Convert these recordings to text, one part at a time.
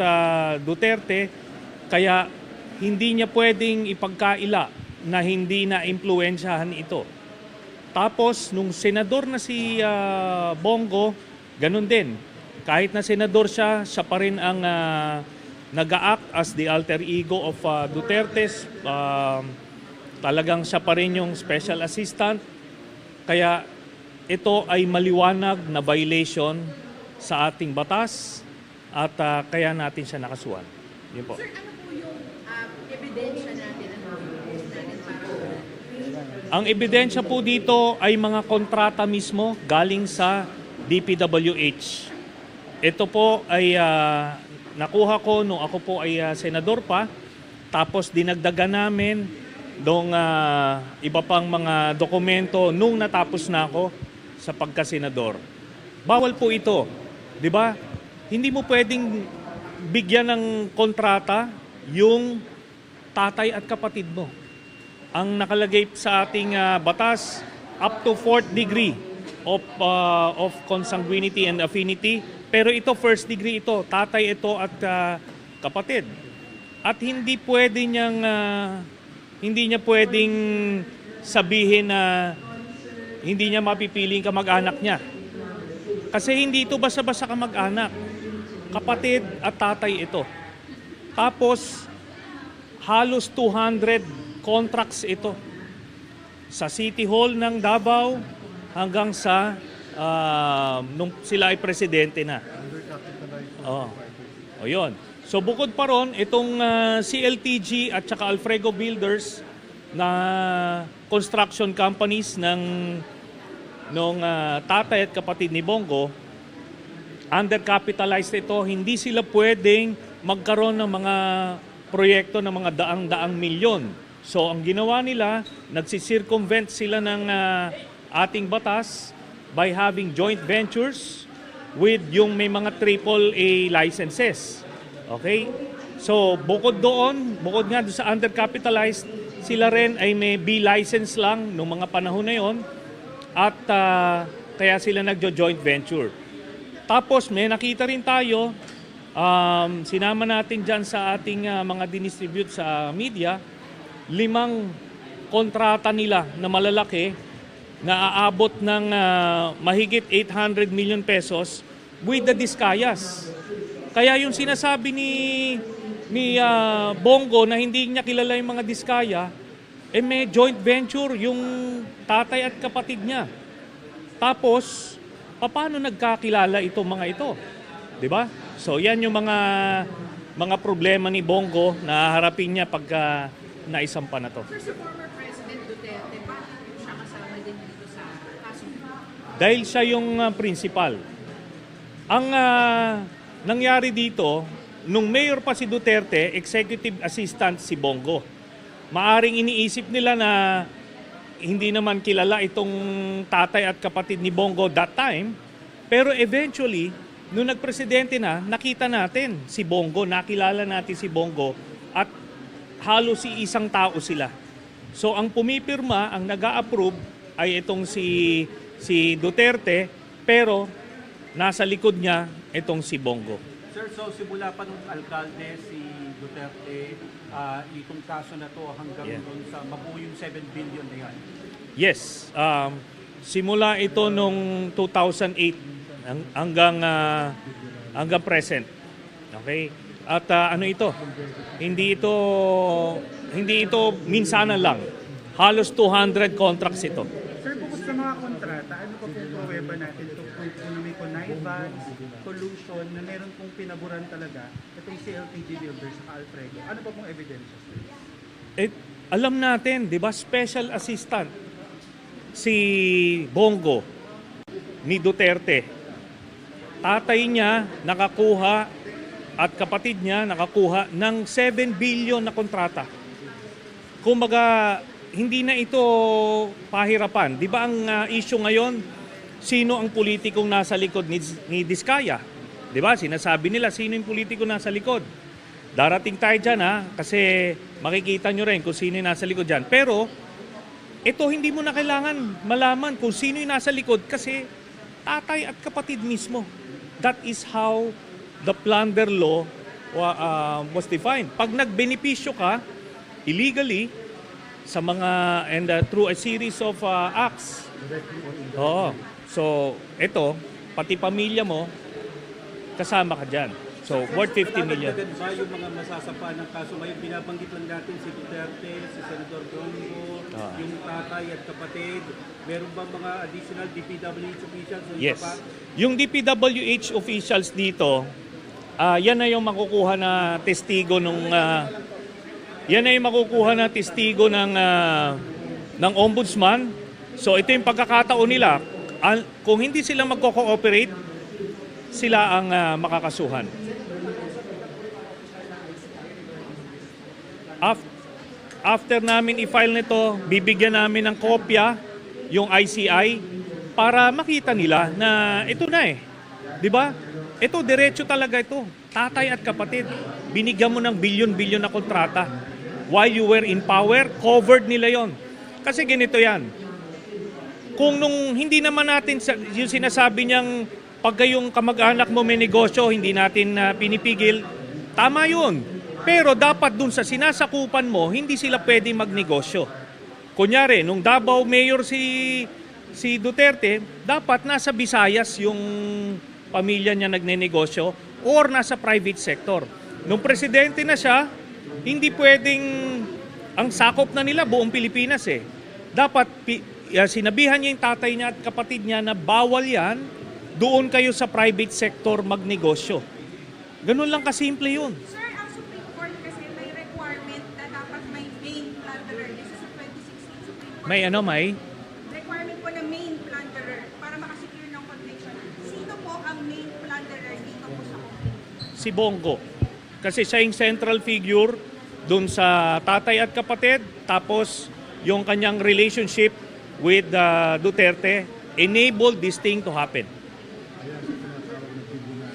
ah, Duterte, kaya hindi niya pwedeng ipagkaila na hindi na impluensyahan ito. Tapos, nung senador na si ah, Bongo, ganun din. Kahit na senador siya, siya pa rin ang ah, nag-act as the alter ego of ah, Duterte's. Um, talagang siya pa rin yung special assistant. Kaya ito ay maliwanag na violation sa ating batas at ah, kaya natin siya nakasuhan. Yun po. Sir, ano po yung um, ebidensya natin at evidence natin para Ang ebidensya po dito ay mga kontrata mismo galing sa DPWH. Ito po ay ah, nakuha ko nung ako po ay ah, senador pa. Tapos dinagdagan namin nung ah, iba pang mga dokumento nung natapos na ako sa pagkasenador. Bawal po ito. 'Di ba? Hindi mo pwedeng bigyan ng kontrata yung tatay at kapatid mo. Ang nakalagay sa ating ah, batas up to fourth degree of ah, of consanguinity and affinity. Pero ito first degree ito tatay ito at ah, kapatid. At hindi pwede niyang ah, hindi niya pwedeng sabihin na hindi niya mapipiling kamag-anak niya. Kasi hindi ito basta-basta kamag-anak kapatid at tatay ito tapos halos 200 contracts ito sa City Hall ng Davao hanggang sa ah, nung sila ay presidente na. Oh. O yun. So bukod pa ron, itong ah, CLTG at saka Alfrego Builders na construction companies ng nung ah, tatay at kapatid ni Bongo, undercapitalized ito, hindi sila pwedeng magkaroon ng mga proyekto ng mga daang-daang milyon. So ang ginawa nila, nagsisircumvent sila ng ah, ating batas by having joint ventures with yung may mga triple A licenses. Okay? So bukod doon, bukod nga doon sa undercapitalized, sila rin ay may B license lang nung mga panahon na yon at ah, kaya sila nagjo-joint venture. Tapos may nakita rin tayo, um, sinama natin dyan sa ating ah, mga dinistribute sa media, limang kontrata nila na malalaki na aabot ng ah, mahigit 800 million pesos with the Discayas. Kaya yung sinasabi ni ni ah, Bongo na hindi niya kilala yung mga Diskaya, eh may joint venture yung tatay at kapatid niya. Tapos, paano nagkakilala itong mga ito? 'Di ba? So yan yung mga mga problema ni Bongo na harapin niya pagka naisampa na to. Sir, sa former President Duterte, bakit siya kasama din dito sa kaso? Dahil siya yung ah, principal. Ang ah, nangyari dito, nung mayor pa si Duterte, executive assistant si Bongo. Maaring iniisip nila na hindi naman kilala itong tatay at kapatid ni Bongo that time. Pero eventually, nung nagpresidente na, nakita natin si Bongo, nakilala natin si Bongo at halos si isang tao sila. So ang pumipirma, ang nag approve ay itong si si Duterte, pero nasa likod niya itong si Bongo. Sir, so simula pa nung alkalde si Duterte, ah, itong kaso na to hanggang Yeah. doon sa mabuo yung 7 billion na yan. Yes, um, simula ito nung 2008 hang- hanggang ah, hanggang present. Okay? At ah, ano ito? Hindi ito hindi ito minsanan lang. Halos 200 contracts ito. Sir, bukod sa mga kontrata, ano pa pong pruweba natin ito kung kung may connivance, collusion, na meron pong pinaburan talaga itong CLTG Builders sa Alfredo? Ano pa pong sir? Eh, alam natin, 'di ba, special assistant si Bongo ni Duterte. Tatay niya nakakuha at kapatid niya nakakuha ng 7 billion na kontrata. Kumbaga, hindi na ito pahirapan. 'Di ba ang ah, issue ngayon, sino ang politikong nasa likod ni, ni Diskaya? 'Di ba? Sinasabi nila sino yung politikong nasa likod. Darating tayo dyan ha, kasi makikita nyo rin kung sino yung nasa likod dyan. Pero, ito hindi mo na kailangan malaman kung sino yung nasa likod kasi tatay at kapatid mismo. That is how the plunder law ah, was defined. Pag nagbenepisyo ka illegally sa mga and uh, through a series of uh, acts. Oo. So, ito, pati pamilya mo kasama ka diyan. So, worth 50 million. Dadagdagan ba yung mga masasapa ng kaso ngayon? Binabanggit lang natin si Duterte, si Senador Bongo, Ah. yung tatay at kapatid. Meron ba mga additional DPWH officials? o Yes. pa? Yung DPWH officials dito, ah, yan na yung makukuha na testigo nung ah, yan yung makukuha na testigo ng ah, ng ombudsman. So ito yung pagkakataon nila. Kung hindi sila magko-cooperate, sila ang ah, makakasuhan. Af- after namin i-file nito, bibigyan namin ng kopya yung ICI para makita nila na ito na eh. 'Di ba? Ito diretso talaga ito. Tatay at kapatid, binigyan mo ng bilyon-bilyon na kontrata. While you were in power, covered nila 'yon. Kasi ganito 'yan. Kung nung hindi naman natin yung sinasabi niyang pag yung kamag-anak mo may negosyo, hindi natin na pinipigil, tama yun. Pero dapat dun sa sinasakupan mo, hindi sila pwede magnegosyo. Kunyari, nung Davao Mayor si si Duterte, dapat nasa Visayas yung pamilya niya nagnenegosyo or nasa private sector. Nung presidente na siya, hindi pwedeng ang sakop na nila buong Pilipinas eh. Dapat uh, sinabihan niya yung tatay niya at kapatid niya na bawal yan, doon kayo sa private sector magnegosyo. Ganun lang kasimple yun. Sir, ang Supreme Court kasi may requirement na dapat may main plunderer. This is a 2016 Supreme Court. May ano, may? Requirement po na main plunderer para makasecure ng conviction. Sino po ang main plunderer dito po sa si Bongo. Kasi siya yung central figure dun sa tatay at kapatid, tapos yung kanyang relationship with uh, Duterte enabled this thing to happen.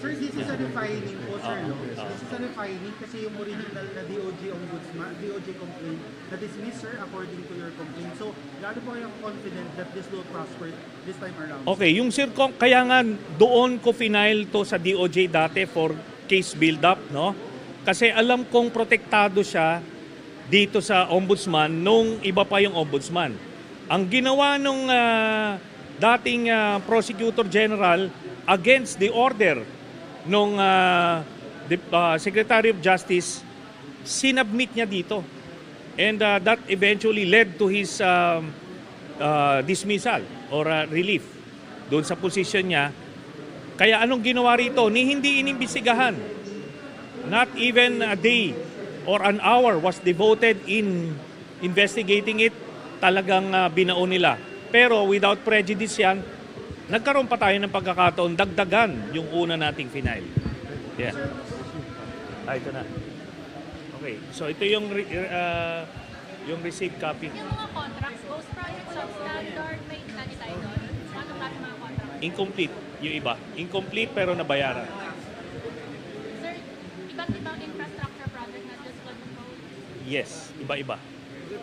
Sir, this is a refining po, sir. Ah, no? ah. This is a refining kasi yung original na DOJ ombudsman, DOJ complaint na dismiss, sir, according to your complaint. So, gaano po kayong confident that this will prosper this time around? Okay, yung circum kaya nga doon ko final to sa DOJ dati for case build up, no? Kasi alam kong protektado siya dito sa ombudsman nung iba pa yung ombudsman. Ang ginawa nung ah, dating ah, prosecutor general against the order nung the, ah, Secretary of Justice sinubmit niya dito. And uh, that eventually led to his um, uh, dismissal or uh, relief doon sa position niya. Kaya anong ginawa rito? Ni hindi inimbestigahan. Not even a day or an hour was devoted in investigating it. Talagang uh, binaon nila. Pero without prejudice yan, nagkaroon pa tayo ng pagkakataon dagdagan yung una nating final. Yeah. Ah, ito na. Okay, so ito yung uh, yung receipt copy. Yung mga contracts, ghost projects, substandard, may study tayo doon. Ano klase mga contracts? Incomplete yung iba. Incomplete pero nabayaran. Sir, iba't ibang infrastructure project na just flood control. Yes, iba-iba.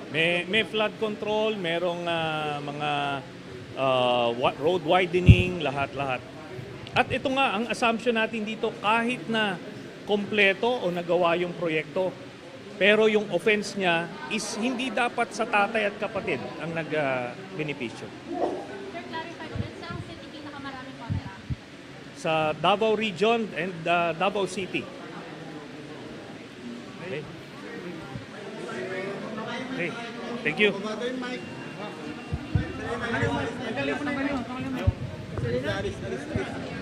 May may flood control, merong ah, mga wa- road widening, lahat-lahat. At ito nga ang assumption natin dito kahit na kompleto o nagawa yung proyekto, pero yung offense niya is hindi dapat sa tatay at kapatid ang nag-benepisyo. Contract? Sa Davao Region and ah, Davao City. Hey, thank you. Thank you.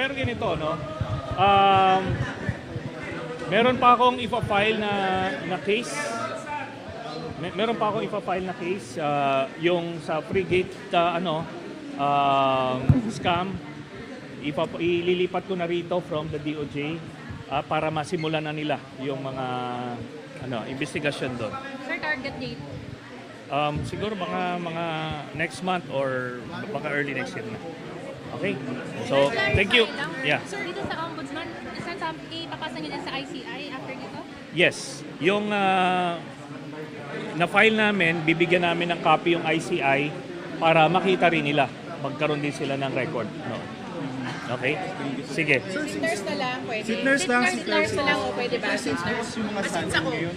Pero ganito, no? Um, meron pa akong ipa-file na, na case. Mer- meron pa akong ipa-file na case. ah, yung sa frigate, ah, ano, um, scam. Ipa- ililipat ko na rito from the DOJ ah, para masimulan na nila yung mga ano, investigasyon doon. Sir, target date. Um, siguro mga mga next month or baka early next year na. Okay? So, thank you. Lang. Yeah. Sir, dito sa ombudsman, saan sa, ipapasa niyo din sa ICI after nito? Yes. Yung ah, na-file namin, bibigyan namin ng copy yung ICI para makita rin nila. Magkaroon din sila ng record. No? Okay? Sige. Sit nurse na lang, pwede. Sit nurse lang, Sit nurse na lang, o pwede ba? Sit nurse. yung mga ako. ngayon,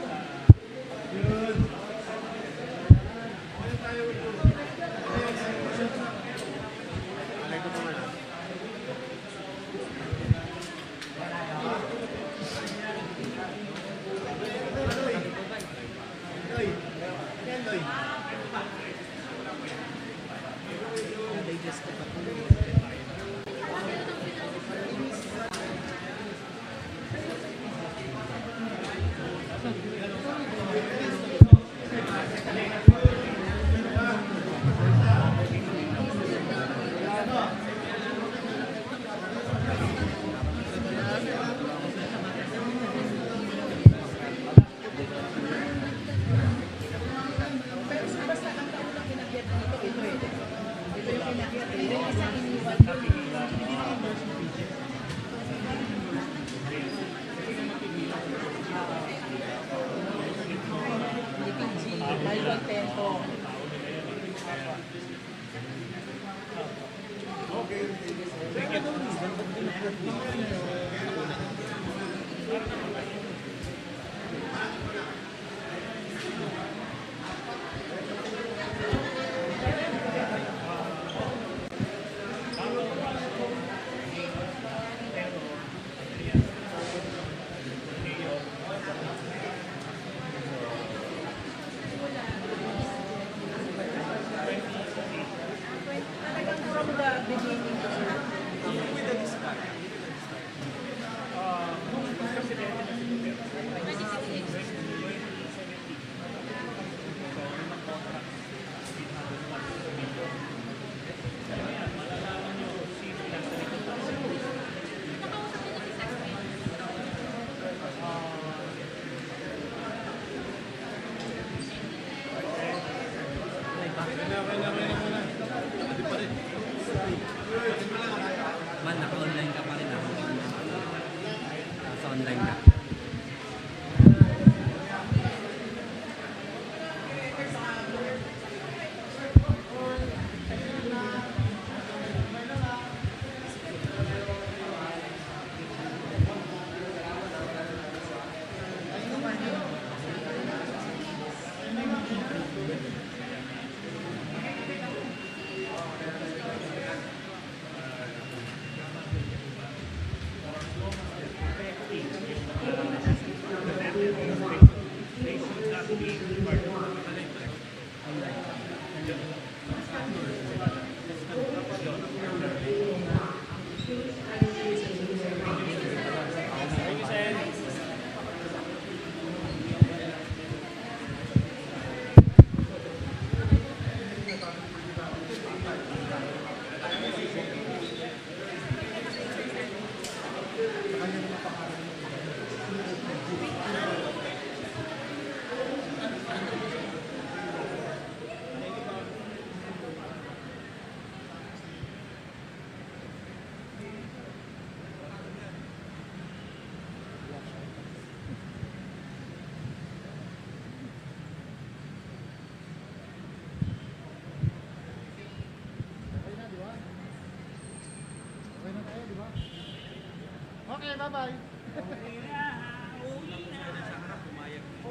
Bye-bye.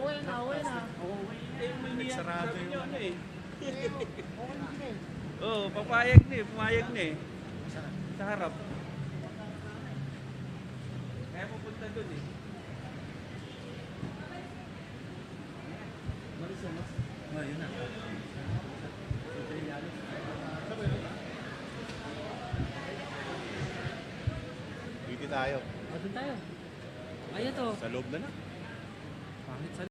Uwi na, uwi na. Nagsarado yung ano eh. Okay na sige. Oo, oh, papayag na eh, pumayag na eh. Sa harap. Kaya pupunta dun eh. Oh, yun na. Pwede tayo. Oh, doon tayo. Ay, ito. Sa loob na na. Pangit sa